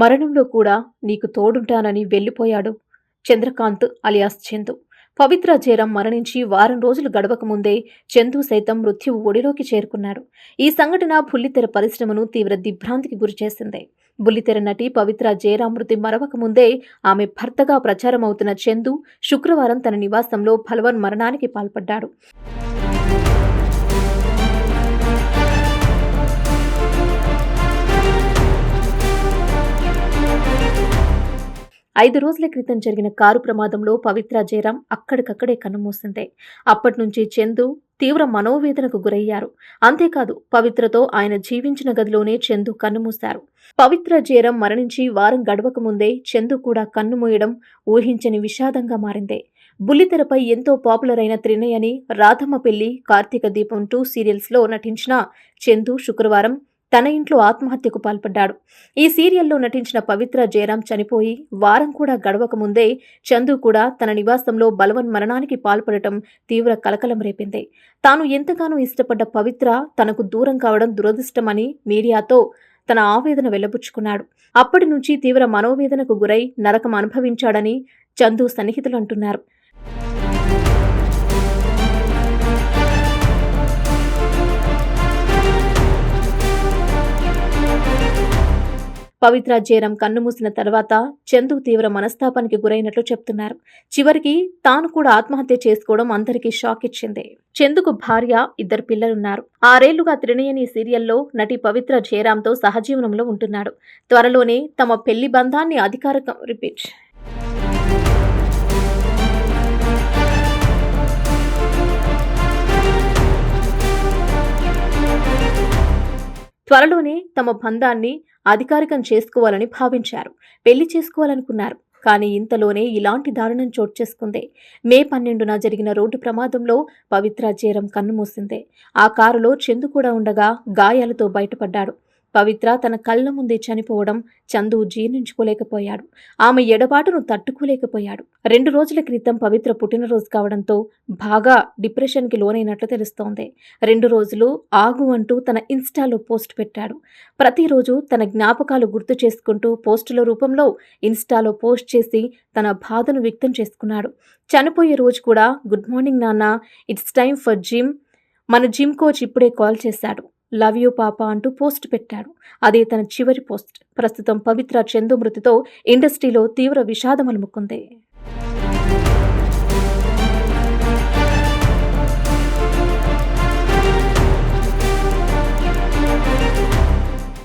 మరణంలో కూడా నీకు తోడుంటానని వెళ్ళిపోయాడు. చంద్రకాంత్ అలియాస్ చందు. పవిత్ర జయరాం మరణించి వారం రోజులు గడవక ముందే చందు సైతం మృత్యువు ఒడిలోకి చేరుకున్నాడు. ఈ సంఘటన బుల్లితెర పరిశ్రమను తీవ్ర దిగ్భ్రాంతికి గురిచేసింది బుల్లితెర నటి పవిత్ర జయరాం మృతి మరవక ముందే ఆమె భర్తగా ప్రచారమవుతున్న చందు శుక్రవారం తన నివాసంలో బలవన్ మరణానికి పాల్పడ్డాడు. ఐదు రోజుల క్రితం జరిగిన కారు ప్రమాదంలో పవిత్ర జయరాం అక్కడికక్కడే కన్నుమూసింది. అప్పటి నుంచి చందు తీవ్ర మనోవేదనకు గురయ్యారు. అంతేకాదు పవిత్రతో ఆయన జీవించిన గదిలోనే చందు కన్నుమూశారు. పవిత్ర జయరాం మరణించి వారం గడవక ముందే చందు కూడా కన్నుమూయడం ఊహించని విషాదంగా మారింది. బుల్లితెరపై ఎంతో పాపులర్ అయిన త్రినయని రాధమ్మ పెళ్ళి కార్తీక దీపం టూ సీరియల్స్లో నటించిన చందు శుక్రవారం తన ఇంట్లో ఆత్మహత్యకు పాల్పడ్డాడు. ఈ సీరియల్లో నటించిన పవిత్ర జయరాం చనిపోయి వారం కూడా గడవక ముందే చందు కూడా తన నివాసంలో బలవన్ మరణానికి పాల్పడటం తీవ్ర కలకలం రేపింది. తాను ఎంతగానో ఇష్టపడ్డ పవిత్ర తనకు దూరం కావడం దురదృష్టమని మీడియాతో తన ఆవేదన వెల్లబుచ్చుకున్నాడు అప్పటి నుంచి తీవ్ర మనోవేదనకు గురై నరకం అనుభవించాడని చందు సన్నిహితులు అంటున్నారు. పవిత్ర జయరాం కన్నుమూసిన తర్వాత చందు తీవ్ర మనస్తాపానికి గురైనట్లు చెప్తున్నారు. చివరికి తాను కూడా ఆత్మహత్య చేసుకోవడం అందరికీ షాక్ ఇచ్చింది. చందుకు భార్య ఇద్దరు పిల్లలున్నారు. ఆరేళ్ళుగా త్రినయని సీరియల్లో నటి పవిత్ర జయరాంతో సహజీవనంలో ఉంటున్నాడు. త్వరలోనే తమ పెళ్ళి బంధాన్ని అధికారికం రిపీట్ త్వరలోనే తమ బంధాన్ని అధికారికం చేసుకోవాలని భావించారు. పెళ్ళి చేసుకోవాలనుకున్నారు. కానీ ఇంతలోనే ఇలాంటి దారుణం చోటు చేసుకుంది. మే పన్నెండున జరిగిన రోడ్డు ప్రమాదంలో పవిత్ర జయరం కన్నుమూసిందే ఆ కారులో చందు కూడా ఉండగా గాయాలతో బయటపడ్డాడు. పవిత్ర తన కళ్ళ ముందే చనిపోవడం చందు జీర్ణించుకోలేకపోయాడు. ఆమె ఎడబాటును తట్టుకోలేకపోయాడు. రెండు రోజుల క్రితం పవిత్ర పుట్టినరోజు కావడంతో బాగా డిప్రెషన్కి లోనైనట్లు తెలుస్తోంది. రెండు రోజులు ఆగు అంటూ తన ఇన్స్టాలో పోస్ట్ పెట్టాడు. ప్రతిరోజు తన జ్ఞాపకాలు గుర్తు చేసుకుంటూ పోస్టుల రూపంలో ఇన్స్టాలో పోస్ట్ చేసి తన బాధను వ్యక్తం చేసుకున్నాడు. చనిపోయే రోజు కూడా గుడ్ మార్నింగ్ నాన్న ఇట్స్ టైం ఫర్ జిమ్. మన జిమ్ కోచ్ ఇప్పుడే కాల్ చేశాడు. లవ్ యూ పాప అంటూ పోస్ట్ పెట్టాడు. అదే తన చివరి పోస్ట్. ప్రస్తుతం పవిత్ర చందు మృతితో ఇండస్ట్రీలో తీవ్ర విషాదం అలుముకుంది.